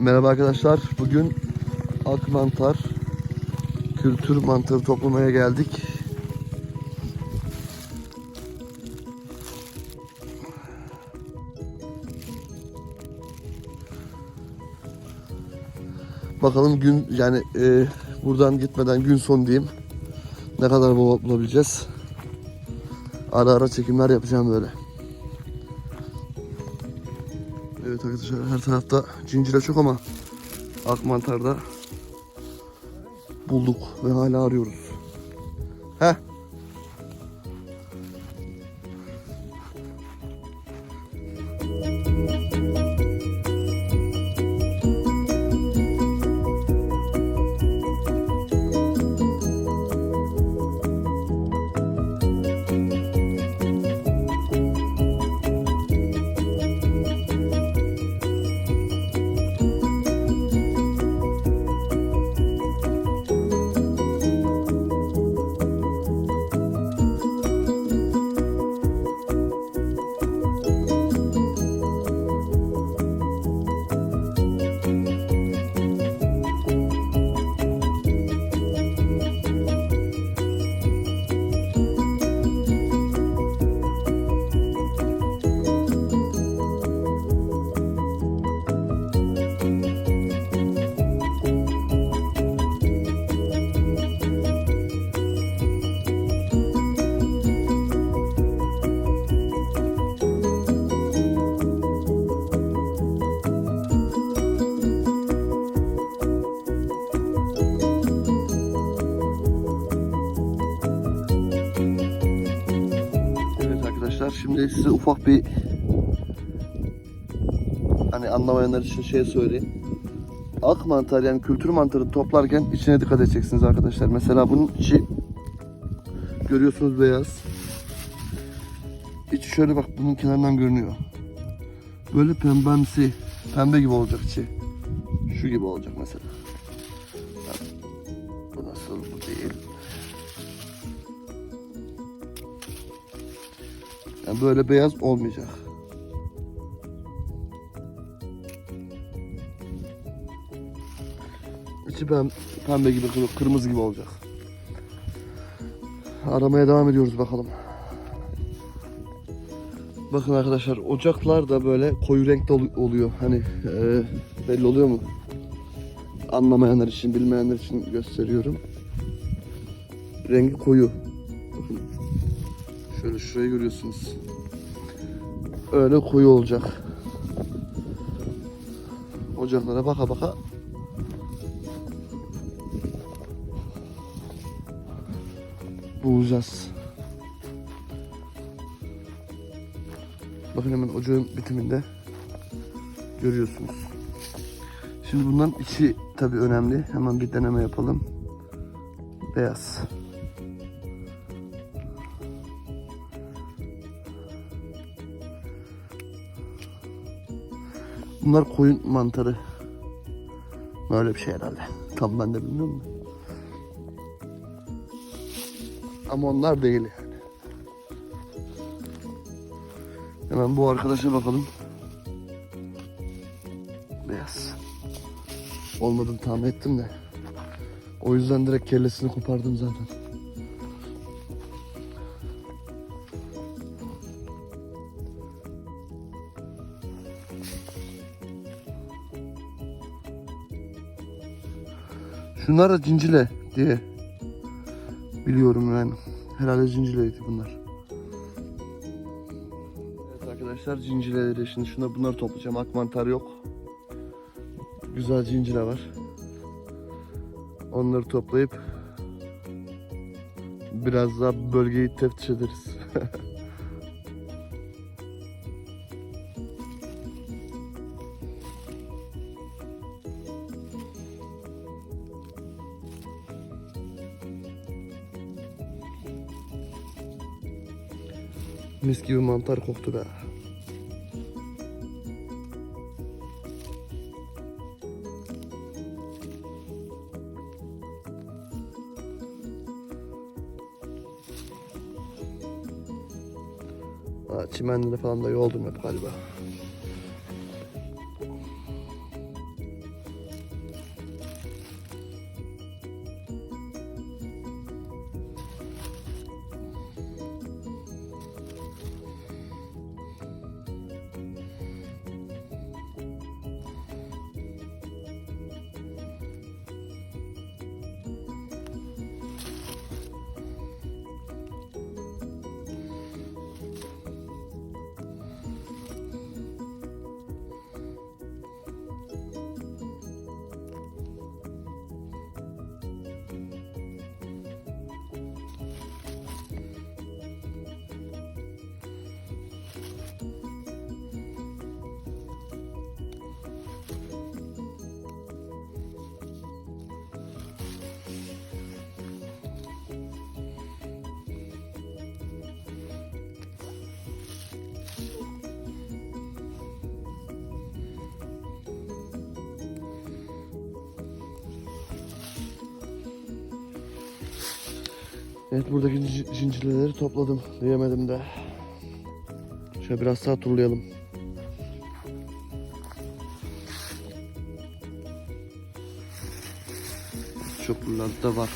Merhaba arkadaşlar. Bugün ak mantar, kültür mantarı toplamaya geldik. Bakalım gün yani e, buradan gitmeden gün sonu diyeyim. Ne kadar bul- bulabileceğiz. Ara ara çekimler yapacağım böyle. Evet arkadaşlar her tarafta cincire çok ama ak mantarda bulduk ve hala arıyoruz. Heh. Şimdi size ufak bir hani anlamayanlar için şey söyleyeyim. Ak mantar yani kültür mantarı toplarken içine dikkat edeceksiniz arkadaşlar. Mesela bunun içi görüyorsunuz beyaz. İçi şöyle bak bunun kenarından görünüyor. Böyle pembemsi, pembe gibi olacak içi. Şu gibi olacak mesela. Yani böyle beyaz olmayacak. İçi pem- pembe gibi, kır- kırmızı gibi olacak. Aramaya devam ediyoruz bakalım. Bakın arkadaşlar ocaklar da böyle koyu renkte ol- oluyor. Hani e, belli oluyor mu? Anlamayanlar için, bilmeyenler için gösteriyorum. Rengi koyu. Şöyle şurayı görüyorsunuz. Öyle koyu olacak. Ocaklara baka baka bulacağız. Bakın hemen ocağın bitiminde görüyorsunuz. Şimdi bunların içi tabii önemli. Hemen bir deneme yapalım. Beyaz. Bunlar koyun mantarı. Böyle bir şey herhalde. Tam ben de bilmiyorum da. Ama onlar değil yani. Hemen bu arkadaşa bakalım. Beyaz. Olmadığını tahmin ettim de. O yüzden direkt kellesini kopardım zaten. Şunlar da cincile diye biliyorum yani. Herhalde cincileydi bunlar. Evet arkadaşlar cincileleri şimdi şuna bunları toplayacağım. Ak mantar yok. Güzel cincile var. Onları toplayıp biraz daha bölgeyi teftiş ederiz. Mis gibi mantar koktu be. Çimenleri falan da yoldum hep galiba. Evet buradaki zincirleri topladım. Diyemedim de. Şöyle biraz daha turlayalım. Çukurlar da var.